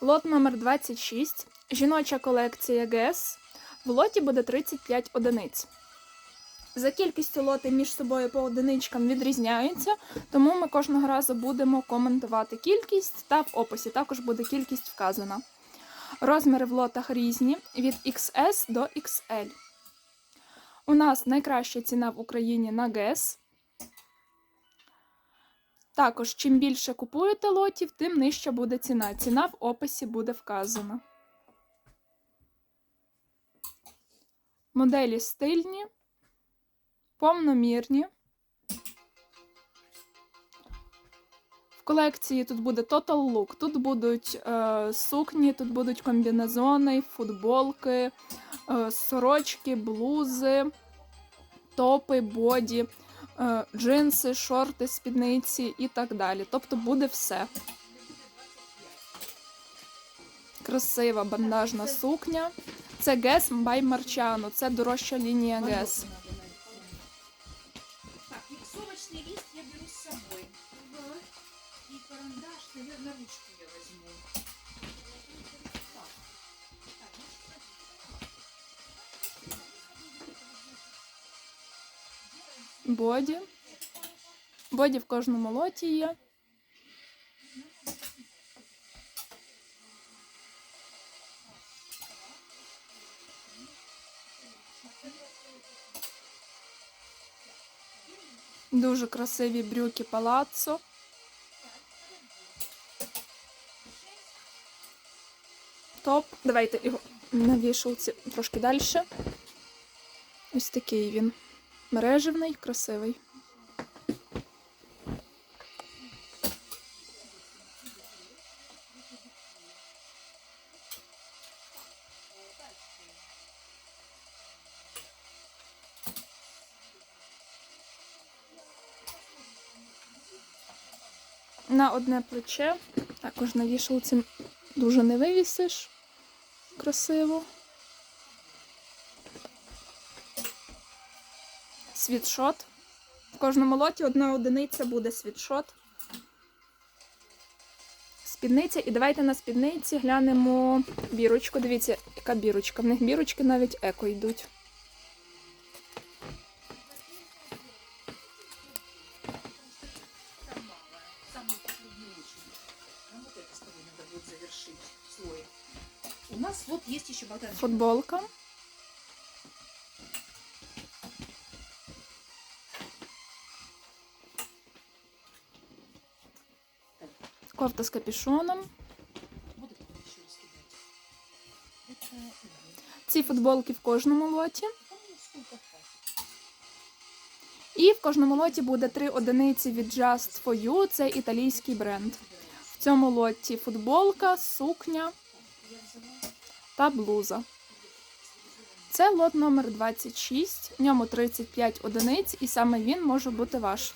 Лот номер 26. Жіноча колекція ГЕС. В лоті буде 35 одиниць. За кількістю лоти між собою по одиничкам відрізняються, тому ми кожного разу будемо коментувати кількість та в описі також буде кількість вказана. Розміри в лотах різні від XS до XL. У нас найкраща ціна в Україні на ГЕС. Також, чим більше купуєте лотів, тим нижча буде ціна. Ціна в описі буде вказана. Моделі стильні, повномірні. В колекції тут буде Total Look. Тут будуть е, сукні, тут будуть комбінезони, футболки, е, сорочки, блузи, топи, боді, джинси, шорти, спідниці і так далі. Тобто буде все. Красива бандажна сукня. Це Guess by Marciano, це дорожча лінія Guess. Так, гипсовочный лист я беру с собой. И карандаш, наверное, ручку Боді. Боді в кожному лоті є. Дуже красиві брюки палаццо. Топ. Давайте його на вішалці трошки далі. Ось такий він. Мережевний, красивий. На одне плече. Також на дуже не вивісиш. Красиво. Світшот. В кожному лоті одна одиниця буде світшот. Спідниця. І давайте на спідниці глянемо бірочку. Дивіться, яка бірочка. В них бірочки навіть еко йдуть. У нас вот есть. Футболка. Кофта з капюшоном. Вот это надо еще раскидать. Это... э, Ці футболки в кожному лоті. Кому сколько хватит? І в кожному лоті буде три одиниці від Just for You. Це італійський бренд. В цьому лоті футболка, сукня та блуза. Це лот номер 26, в ньому 35 одиниць, і саме він може бути ваш.